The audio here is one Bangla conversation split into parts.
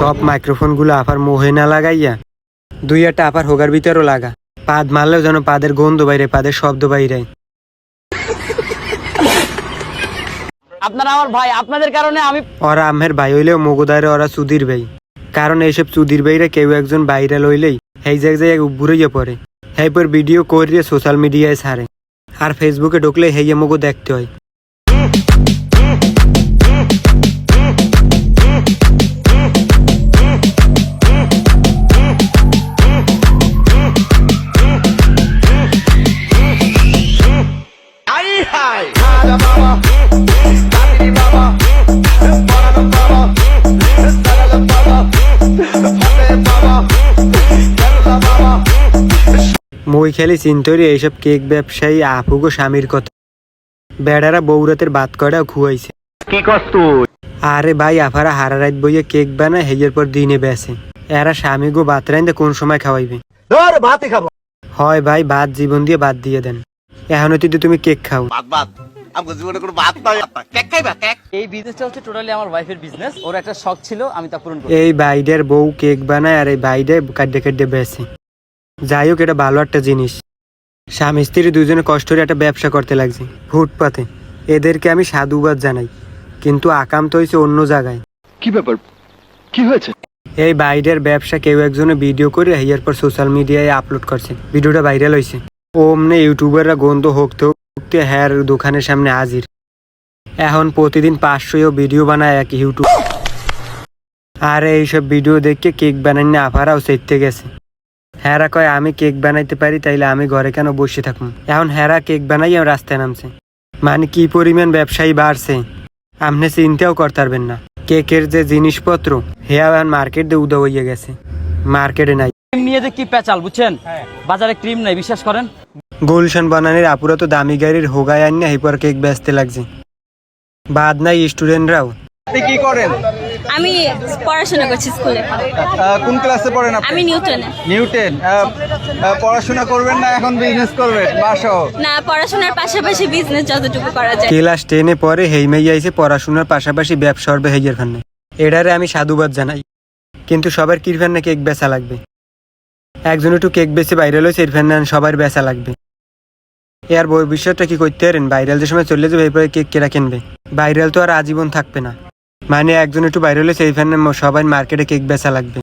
সব মাইক্রোফোনগুলো আপার মোহে না লাগাইয়া দুই একটা আপার হোগার ভিতরও লাগা। পাদ মারলেও যেন পাদের গন্ধ বাইরে পাদের শব্দ বাইরে। আপনারা আমার ভাই আপনাদের কারণে আমি ওরা আমের ভাই হইলেও মগোদারে ওরা সুধীর ভাই। কারণ এইসব সুধীর ভাইরা কেউ একজন বাইরে লইলেই সেই জায়গায় ঘুরে পড়ে। হেইপর ভিডিও করিয়ে সোশ্যাল মিডিয়ায় ছাড়ে। আর ফেসবুকে ঢুকলে হেইয়ে মগো দেখতে হয়। মই খেলি চিন্তরি এইসব কেক ব্যবসায়ী আপুগো স্বামীর কথা। বেড়ারা বৌরাতের বাদ কয়টাও খুয়াইছে আরে ভাই আফারা হারা রাত বইয়ে কেক বানায় হেয়ের পর দিনে বেসে এরা স্বামী গো বাত রাইন্দে কোন সময় খাওয়াইবে হয় ভাই ভাত জীবন দিয়ে বাদ দিয়ে দেন। এখন যদি তুমি কেক খাও। বাদ বাদ আমগো জীবনে কোনো বাদ নাই। কেক খাইবা কেক? এই বিজনেসটা হচ্ছে টোটালি আমার ওয়াইফের বিজনেস ওর একটা শখ ছিল আমি তা পূরণ করি। এই বাইডের বউ কেক বানায় আর এই বাইডে কাড্ডে কাড্ডে বেসে যাই হোক এটা ভালো একটা জিনিস। স্বামী স্ত্রী দুজনে কষ্ট করে একটা ব্যবসা করতে লাগছে ফুটপাতে। এদেরকে আমি সাধুবাদ জানাই কিন্তু আকাম তো হয়েছে অন্য জায়গায়। কি ব্যাপার? কি হয়েছে? এই বাইরের ব্যবসা কেউ একজনে ভিডিও করে হিয়ার পর সোশ্যাল মিডিয়ায় আপলোড করছে ভিডিওটা ভাইরাল হয়েছে। ওমনে ইউটিউবাররা গন্ধ হোকতে হোকতে হ্যার দোকানের সামনে হাজির। এখন প্রতিদিন পাঁচশো ভিডিও বানায় এক ইউটিউব। আর এইসব ভিডিও দেখে কেক বানাইনি আফারাও সেরতে গেছে। হ্যারা কয় আমি কেক বানাইতে পারি তাইলে আমি ঘরে কেন বসে থাকুন এখন হ্যারা কেক বানাই রাস্তায় নামছে। মানে কি পরিমাণ ব্যবসায়ী বাড়ছে? আপনি চিন্তাও করতে পারবেন না। কেকের যে জিনিসপত্র হেয়া মার্কেট দিয়ে উদা হইয়া গেছে। মার্কেটে নাই। ক্রিম নিয়ে যে কি পেঁচাল বুঝছেন? বাজারে ক্রিম নাই বিশ্বাস করেন? গুলশান বানানের আপুরা তো দামি গাড়ির হোগায় আন না হিপর কেক বেচতে লাগছে। বাদ নাই স্টুডেন্টরাও। আপনি কি করেন? আমি পড়াশোনা করছি স্কুলে। কোন ক্লাসে পড়েন আপনি? আমি নিউটনে নিউটেন। পড়াশোনা করবেন না এখন বিজনেস করবেন? বাসও না পড়াশোনার পাশাপাশি বিজনেস যতটুকু করা যায়। ক্লাস টেনে পরে হেইমেই আইছে পড়াশোনার পাশাপাশি ব্যবসা করবে হেইয়ের ফান্নে এটারে আমি সাধুবাদ জানাই। কিন্তু সবার কিরফান না কেক বেচা লাগবে? একজন একটু কেক বেচে ভাইরাল হয়েছে এরফান না সবার বেচা লাগবে। এর ভবিষ্যৎটা কি করতে পারেন? ভাইরাল যে সময় চলে যাবে এরপরে কেক কেরা কিনবে? ভাইরাল তো আর আজীবন থাকবে না। মানে একজন একটু বাইরে হলে সেই ফ্যানে সবাই মার্কেটে কেক বেচা লাগবে।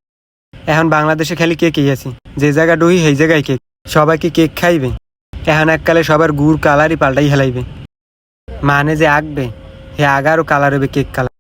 এখন বাংলাদেশে খালি কেকই আছে। যে জায়গা ডুহি সেই জায়গায় কেক। সবাইকে কেক খাইবে। এখন এককালে সবার গুড় কালারই পাল্টাই হেলাইবে। মানে যে আঁকবে, সে আগারও কালার হবে কেক কালার।